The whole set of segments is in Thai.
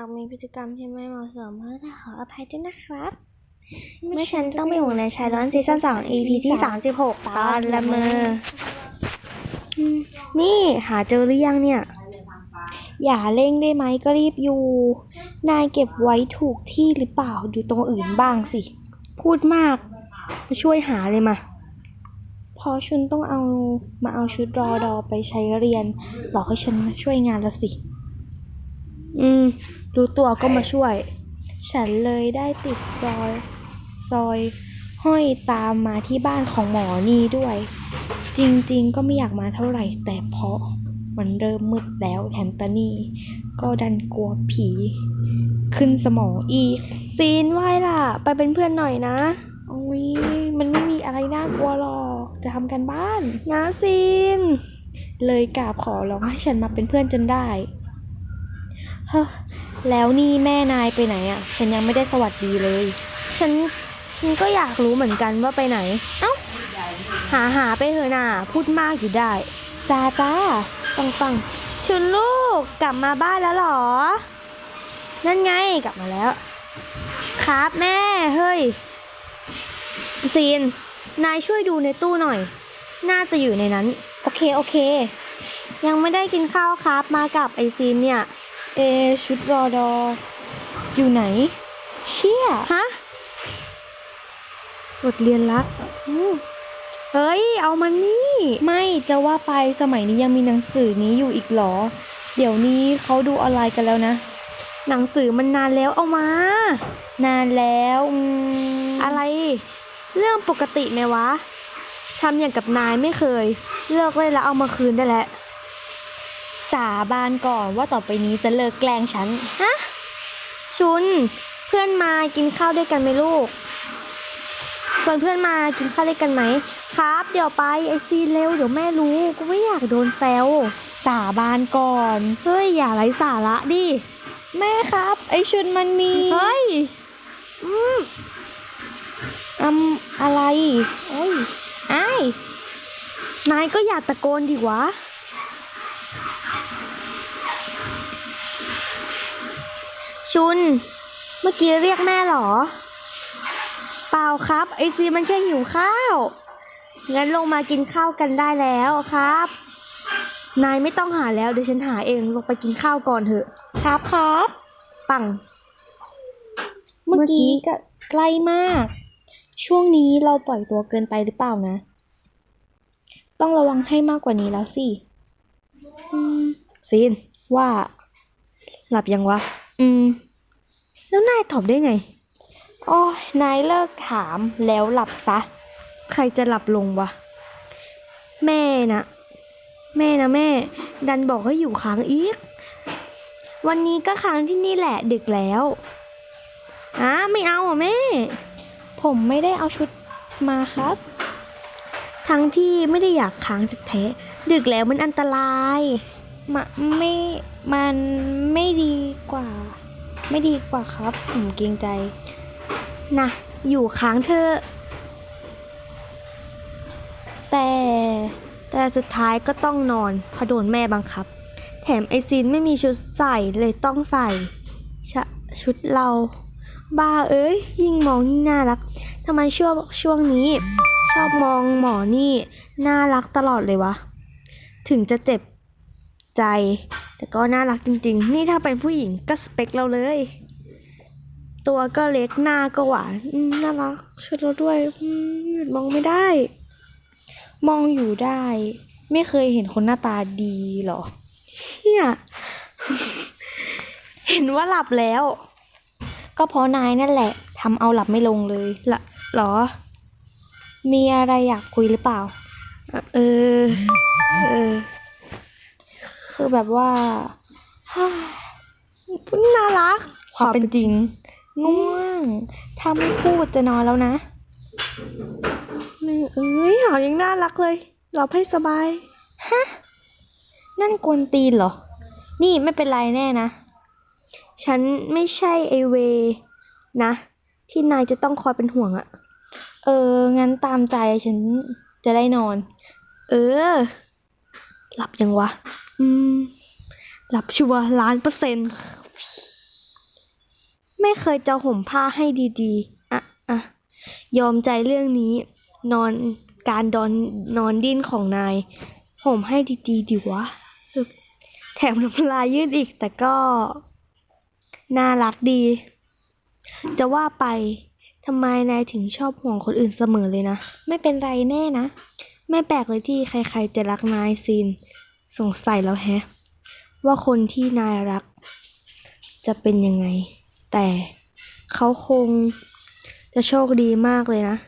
หากมีพฤติกรรมที่ไม่เหมาะสมเพื่อขออภัยด้วยนะครับ เมื่อฉันต้องไปหวงในชายร้อนซีซั่นสอง EP ที่สามสิบหกตอนละเมออืมนี่หาเจอหรือยังเนี่ย อย่าเร่งได้ไหมก็รีบอยู่ นายเก็บไว้ถูกที่หรือเปล่าดูตรงอื่นบ้างสิ พูดมาก มาช่วยหาเลยมา พอชุนต้องเอามาเอาชุดรอดอไปใช้เรียนหลอกให้ฉันมาช่วยงานละสิ อืมรู้ตัวก็มาช่วย ฉันเลยได้ติดซอย ซอยห้อยตามมาที่บ้านของหมอนี่ด้วย จริงๆ ก็ไม่อยากมาเท่าไหร่ แต่เพราะมันเริ่มมืดแล้วแถมตานี่ ก็ดันกลัวผี ขึ้นสมองอีก ซีนไหวล่ะ ไปเป็นเพื่อนหน่อยนะโอ้ยมันไม่มีอะไรน่ากลัวหรอก จะทำกันบ้าน นะซีน เลยกราบขอร้องให้ฉันมาเป็นเพื่อนจนได้ ฮ้อแล้วนี่แม่นายไปไหนอะ่ะ ฉันยังไม่ได้สวัสดีเลย ฉัน ฉันก็อยากรู้เหมือนกันว่าไปไหน เอ้า หาหาไปเถอะน่ะ พูดมากอยู่ได้ จ้าจ้าฟังฟังชุนลูกกลับมาบ้านแล้วเหรอ นั่นไงกลับมาแล้ว ครับแม่ เฮ้ยซีน นายช่วยดูในตู้หน่อย น่าจะอยู่ในนั้น โอเคโอเค ยังไม่ได้กินข้าวครับ มากับไอซีนเนี่ย เอชุดรอดอ อยู่ไหน เชี่ยฮะบทเรียนรักอืมเฮ้ย เอามันนี่ ไม่จะว่าไปสมัยนี้ยังมีหนังสือนี้อยู่อีกเหรอ เดี๋ยวนี้เขาดูออนไลน์กันแล้วนะ หนังสือมันนานแล้วเอามา นานแล้วอืมอะไร เรื่องปกติไหมวะทำอย่างกับนายไม่เคย เลิกเลยแล้วเอามาคืนได้แล้ว สาบานก่อนว่าต่อไปนี้จะเลิกแกล้งฉัน ฮะ ชุน เพื่อนมากินข้าวด้วยกันไหมลูกชวนเพื่อนมากินข้าวด้วยกันไหม ครับ เดี๋ยวไปไอซีเร็วเดี๋ยวแม่รู้กูไม่อยากโดนแซวสาบานก่อน เฮ้ย อย่าไร้สาระดิ แม่ครับ ไอชุนมันมี เฮ้ย อืมอืมอะไรเอ้ยไอ้ายนายก็อยากตะโกนดิวะ ชุน เมื่อกี้เรียกแม่เหรอ เปล่าครับ ไอซีมันแค่หิวข้าว งั้นลงมากินข้าวกันได้แล้วครับ นายไม่ต้องหาแล้วเดี๋ยวฉันหาเองลงไปกินข้าวก่อนเถอะ ครับครับ ปัง เมื่อกี้ก็ใกล้มาก ช่วงนี้เราปล่อยตัวเกินไปหรือเปล่านะ ต้องระวังให้มากกว่านี้แล้วสิอืมซีนว่า หลับยังวะ อืม แล้วนายตอบได้ไง โอ้ยนายเลิกถามแล้วหลับซะ ใครจะหลับลงวะ แม่นะแม่นะแม่ ดันบอกให้อยู่ค้างอีก วันนี้ก็ค้างที่นี่แหละดึกแล้วอะไม่เอาอะแม่ ผมไม่ได้เอาชุดมาครับ ทั้งที่ไม่ได้อยากค้างสักแท้ ดึกแล้วมันอันตรายมาไม่มันไม่ดี กว่า ไม่ดีกว่าครับ ผมเกรงใจ นะ อยู่ค้างเธอ แต่ แต่สุดท้ายก็ต้องนอนเพราะโดนแม่บังคับ แถมไอซีนไม่มีชุดใส่เลยต้องใส่ชชุดเรา บ้าเอ้ย ยิ่งมองยิ่งน่ารักทำไมช่วงช่วงนี้ ชอบมองหมอนี่ น่ารักตลอดเลยวะ ถึงจะเจ็บใจ แต่ก็น่ารักจริง ๆ นี่ถ้าเป็นผู้หญิงก็สเปคเราเลย ตัวก็เล็กหน้าก็หวานน่ารักช่วยเราด้วยมองไม่ได้ มองอยู่ได้ ไม่เคยเห็นคนหน้าตาดีหรอเชี่ยเห็นว่าหลับแล้ว ก็เพราะนายนั่นแหละทำเอาหลับไม่ลงเลยละหรอ มีอะไรอยากคุยหรือเปล่า เออ เออ คือแบบว่าน่ารักความเป็นจริง ง่วง ถ้าไม่พูดจะนอนแล้วนะเอ้ยหายังน่ารักเลย หลับให้สบาย ฮะ นั่นกวนตีนเหรอ นี่ไม่เป็นไรแน่นะ ฉันไม่ใช่ไอเว นะ ที่นายจะต้องคอยเป็นห่วงอะ เออ งั้นตามใจฉันจะได้นอน เออ หลับยังวะ อืม หลับชัวร์ล้านเปอร์เซ็นต์ ไม่เคยจะห่มผ้าให้ดีๆ อะอะยอมใจเรื่องนี้ นอนการดอนนอนดิ้นของนาย ห่มให้ดีๆดีวะ แถมน้ำลายยืดอีก แต่ก็ น่ารักดี จะว่าไปทำไมนายถึงชอบห่วงคนอื่นเสมอเลยนะ ไม่เป็นไรแน่นะ ไม่แปลกเลยที่ใครๆจะรักนายซิน สงสัยแล้วแฮะ ว่าคนที่นายรัก จะเป็นยังไง แต่เขาคงจะโชคดีมากเลยนะ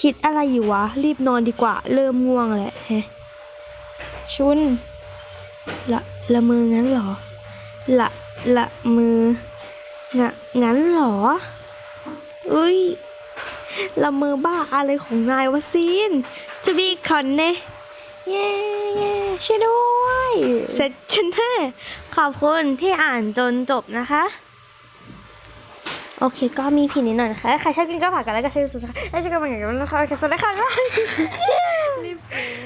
คิดอะไรอยู่วะ รีบนอนดีกว่า เริ่มง่วงแล้วแฮะ ชุน ละละมืองั้นเหรอ ละละมืองะงั้นเหรออุ้ยละมือบ้าอะไรของนายวะซีนจะบีคอนเน่ เย้เย้ช่วยด้วย เสร็จฉันแน่ขอบคุณที่อ่านจนจบนะคะ โอเค ก็มีผิดนิดหน่อยนะคะใครชอบกินก็ฝากกันแล้วก็ช่วยสุดค่ะแล้วช่วยกันมาอย่างนี้นะคะโอเคสวัสดีค่ะบ๊ายบายรีบเปลี่ยน